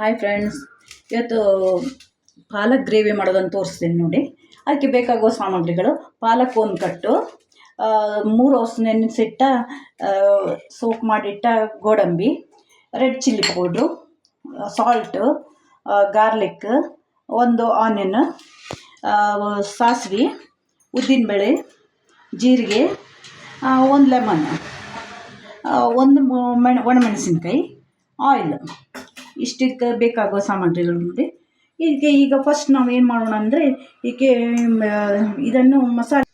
Hi friends ಇವತ್ತು ಪಾಲಕ್ gravy ಮಾಡೋದನ್ನು ತೋರಿಸ್ತೀನಿ ನೋಡಿ. ಅದಕ್ಕೆ ಬೇಕಾಗುವ ಸಾಮಗ್ರಿಗಳು. ಪಾಲಕ್ ಒಂದು ಕಟ್ಟು. ಮೂರು ಹೊಸ ನೆನೆಸಿಟ್ಟ ಸೋಪ್ ಮಾಡಿಟ್ಟ ಗೋಡಂಬಿ, red chilli powder salt garlic ಒಂದು ಆನಿಯನ್ ಸಾಸಿವೆ, ಉದ್ದಿನಬೇಳೆ, ಜೀರಿಗೆ ಒಂದು ಲೆಮನ್ ಒಂದು ಮೆಣ ಒಣಮೆಣಸಿನ್ಕಾಯಿ ಆಯಿಲ್ ಇಷ್ಟಕ್ಕೆ ಬೇಕಾಗುವ ಸಾಮಗ್ರಿಗಳು ನೋಡಿ. ಇದಕ್ಕೆ ಈಗ ಫಸ್ಟ್ ನಾವು ಏನು ಮಾಡೋಣ ಅಂದರೆ ಇದಕ್ಕೆ ಇದನ್ನು ಮಸಾಲೆ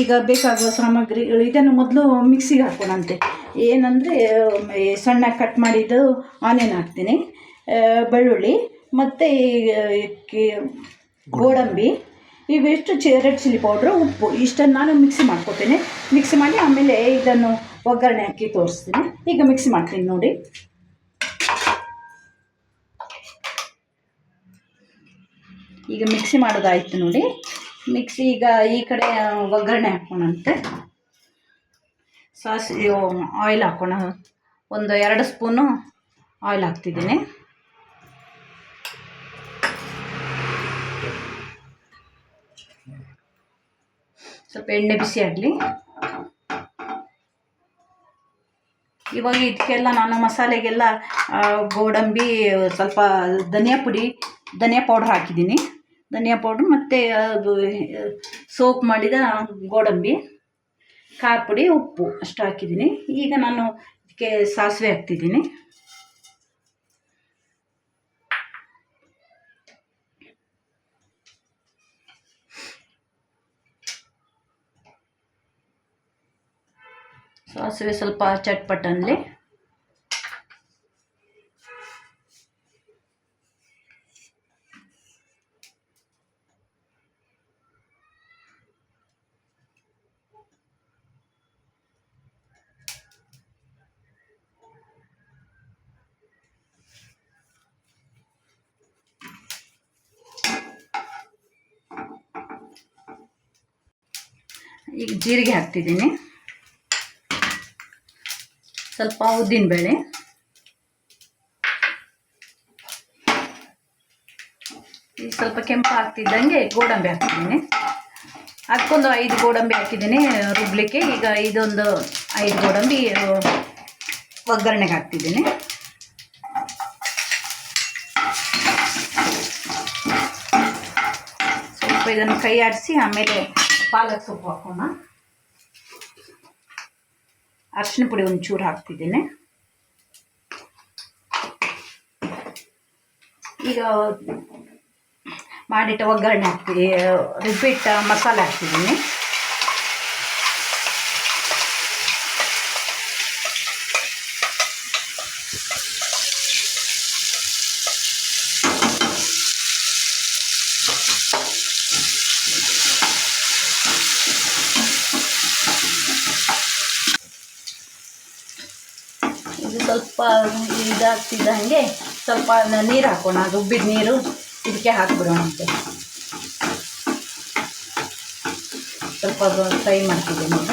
ಈಗ ಬೇಕಾಗುವ ಸಾಮಗ್ರಿಗಳು, ಇದನ್ನು ಮೊದಲು ಮಿಕ್ಸಿಗೆ ಹಾಕೋಣಂತೆ. ಏನಂದರೆ ಸಣ್ಣ ಕಟ್ ಮಾಡಿದ್ದು ಆನಿಯನ್ ಹಾಕ್ತೀನಿ ಬೆಳ್ಳುಳ್ಳಿ, ಮತ್ತು ಗೋಡಂಬಿ, ಇವೆಷ್ಟು ಚಿ ರೆಡ್ ಚಿಲ್ಲಿ ಪೌಡ್ರು ಉಪ್ಪು, ಇಷ್ಟನ್ನು ನಾನು ಮಿಕ್ಸಿ ಮಾಡ್ಕೊತೀನಿ. ಮಿಕ್ಸಿ ಮಾಡಿ ಆಮೇಲೆ ಇದನ್ನು ಒಗ್ಗರಣೆ ಹಾಕಿ ತೋರಿಸ್ತೀನಿ. ಈಗ ಮಿಕ್ಸಿ ಮಾಡ್ತೀನಿ ನೋಡಿ. ಈಗ ಮಿಕ್ಸಿ ಮಾಡೋದಾಯ್ತು ನೋಡಿ. ಮಿಕ್ಸಿ ಈಗ ಈ ಕಡೆ ಒಗ್ಗರಣೆ ಹಾಕೋಣಂತೆ. ಸಾಸ್ ಆಯಿಲ್ ಹಾಕೋಣ. ಒಂದು ಎರಡು ಸ್ಪೂನು ಆಯಿಲ್ ಹಾಕ್ತಿದ್ದೀನಿ. ಸ್ವಲ್ಪ ಎಣ್ಣೆ ಬಿಸಿ ಆಗಲಿ. ಇವಾಗ ಇದಕ್ಕೆಲ್ಲ ನಾನು ಮಸಾಲೆಗೆಲ್ಲ ಗೋಡಂಬಿ, ಸ್ವಲ್ಪ ಧನಿಯಾ ಪುಡಿ, ಧನಿಯಾ ಪೌಡ್ರ್ ಹಾಕಿದ್ದೀನಿ. ಧನಿಯಾ ಪೌಡ್ರ್ ಮತ್ತು ಅದು ಸೋಪ್ ಮಾಡಿದ ಗೋಡಂಬಿ, ಖಾರ ಪುಡಿ, ಉಪ್ಪು ಅಷ್ಟು ಹಾಕಿದ್ದೀನಿ. ಈಗ ನಾನು ಇದಕ್ಕೆ ಸಾಸಿವೆ ಹಾಕ್ತಿದ್ದೀನಿ. ಸಾಸಿವೆ ಸ್ವಲ್ಪ ಚಟ್ಪಟ್ ಅನ್ನಲಿ ಈಗ ಜೀರಿಗೆ ಹಾಕ್ತಿದ್ದೀನಿ. ಸ್ವಲ್ಪ ಉದ್ದಿನಬೇಳೆ ಈಗ ಸ್ವಲ್ಪ ಕೆಂಪು ಹಾಕ್ತಿದ್ದಂಗೆ ಗೋಡಂಬಿ ಹಾಕ್ತಿದ್ದೀನಿ ಅದಕ್ಕೊಂದು ಐದು ಗೋಡಂಬಿ ಹಾಕಿದ್ದೀನಿ ರುಬ್ಲಿಕ್ಕೆ. ಈಗ ಇದೊಂದು ಐದು ಗೋಡಂಬಿ ಒಗ್ಗರಣೆಗೆ ಹಾಕ್ತಿದ್ದೀನಿ. ಸ್ವಲ್ಪ ಇದನ್ನು ಕೈ ಆಡಿಸಿ ಆಮೇಲೆ ಪಾಲಕ್ ಸೊಪ್ಪು ಹಾಕೋಣ. ಅರಿಶಿನ ಪುಡಿ ಒಂಚೂರು ಹಾಕ್ತಿದ್ದೀನಿ. ಈಗ ಮಾಡಿಟ್ಟ ಒಗ್ಗರಣೆ ಹಾಕ್ತೀವಿ ರುಬ್ಬಿಟ್ಟ ಮಸಾಲೆ ಹಾಕ್ತಿದ್ದೀನಿ ಇದು ಸ್ವಲ್ಪ ಇದಾಗ್ತಿದ್ದಂಗೆ ಸ್ವಲ್ಪ ನೀರು ಹಾಕೋಣ, ಅದು ಉಬ್ಬಿದ ನೀರು ಇದಕ್ಕೆ ಹಾಕ್ಬಿಡೋಣಂತೆ ಸ್ವಲ್ಪ ಫ್ರೈ ಮಾಡ್ತಿದ್ದೀನಿ ಈಗ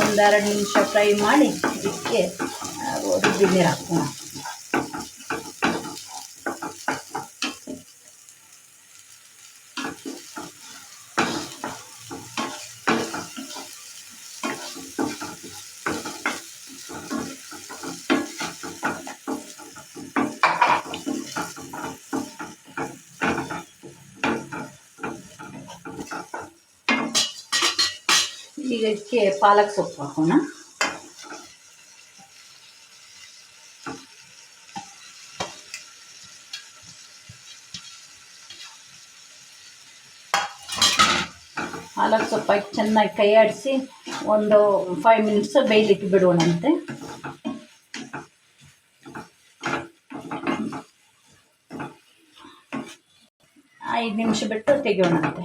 ಒಂದೆರಡು ನಿಮಿಷ ಫ್ರೈ ಮಾಡಿ, ಇದಕ್ಕೆ ರುಬ್ಬಿದ ನೀರು ಹಾಕೋಣ. ಈಗ ಇದಕ್ಕೆ ಪಾಲಕ್ ಸೊಪ್ಪು ಹಾಕೋಣ. ಪಾಲಕ್ ಸೊಪ್ಪು ಚೆನ್ನಾಗಿ ಕೈ ಆಡಿಸಿ ಒಂದು ಫೈವ್ ಮಿನಿಟ್ಸ್ ಬೇಯಲಿಕ್ಕೆ ಬಿಡೋಣಂತೆ. ಐದು ನಿಮಿಷ ಬಿಟ್ಟು ತೆಗೆಯೋಣಂತೆ.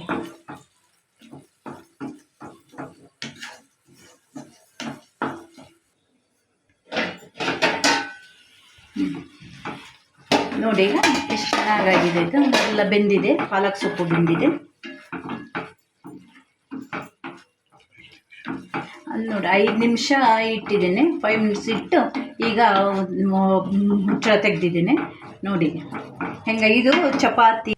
ನೋಡಿ ಈಗ ಎಷ್ಟು ಚೆನ್ನಾಗಾಗಿದೆ ಇದು ಎಲ್ಲ ಬೆಂದಿದೆ. ಪಾಲಕ್ ಸೊಪ್ಪು ಬೆಂದಿದೆ. ನೋಡಿ, ಐದು ನಿಮಿಷ ಇಟ್ಟಿದ್ದೀನಿ. ಫೈವ್ ಮಿನಿಟ್ಸ್ ಇಟ್ಟು ಈಗ ಮುಚ್ಚಳ ತೆಗ್ದಿದ್ದೀನಿ. ನೋಡಿ ಹೆಂಗೆ ಇದು? ಚಪಾತಿ.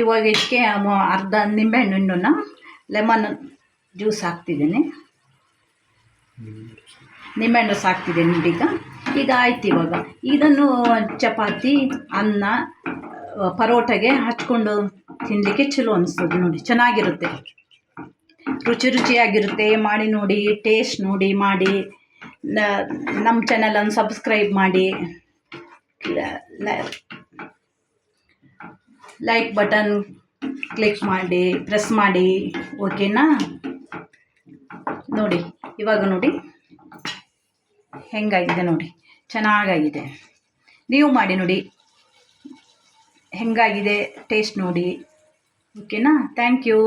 ಇವಾಗ ಇದಕ್ಕೆ ಅರ್ಧ ನಿಂಬೆಹಣ್ಣನ್ನು ಲೆಮನ್ ಜ್ಯೂಸ್ ಹಾಕ್ತಿದ್ದೀನಿ. ನಿಂಬೆಹಣ್ಣು ಸಾಕ್ತಿದ್ದೀನಿ ಈಗ ಈಗ ಆಯ್ತು ಇವಾಗ. ಇದನ್ನು ಚಪಾತಿ, ಅನ್ನ ಪರೋಟಗೆ ಹಚ್ಕೊಂಡು ತಿನ್ನಲಿಕ್ಕೆ ಚಲೋ ಅನಿಸ್ತದೆ ನೋಡಿ, ಚೆನ್ನಾಗಿರುತ್ತೆ. ರುಚಿ ರುಚಿಯಾಗಿರುತ್ತೆ. ಮಾಡಿ ನೋಡಿ ಟೇಸ್ಟ್ ನೋಡಿ, ಮಾಡಿ ನಮ್ಮ ಚಾನಲನ್ನು ಸಬ್ಸ್ಕ್ರೈಬ್ ಮಾಡಿ. ಲೈಕ್ ಬಟನ್ ಕ್ಲಿಕ್ ಮಾಡಿ ಪ್ರೆಸ್ ಮಾಡಿ ಓಕೆನಾ ನೋಡಿ, ಇವಾಗ ನೋಡಿ. ಹೆಂಗಾಗಿದೆ ನೋಡಿ? ಚೆನ್ನಾಗಾಗಿದೆ. ನೀವು ಮಾಡಿ ನೋಡಿ. ಹೆಂಗಾಗಿದೆ? ಟೇಸ್ಟ್ ನೋಡಿ. ಓಕೆನಾ ಥ್ಯಾಂಕ್ ಯು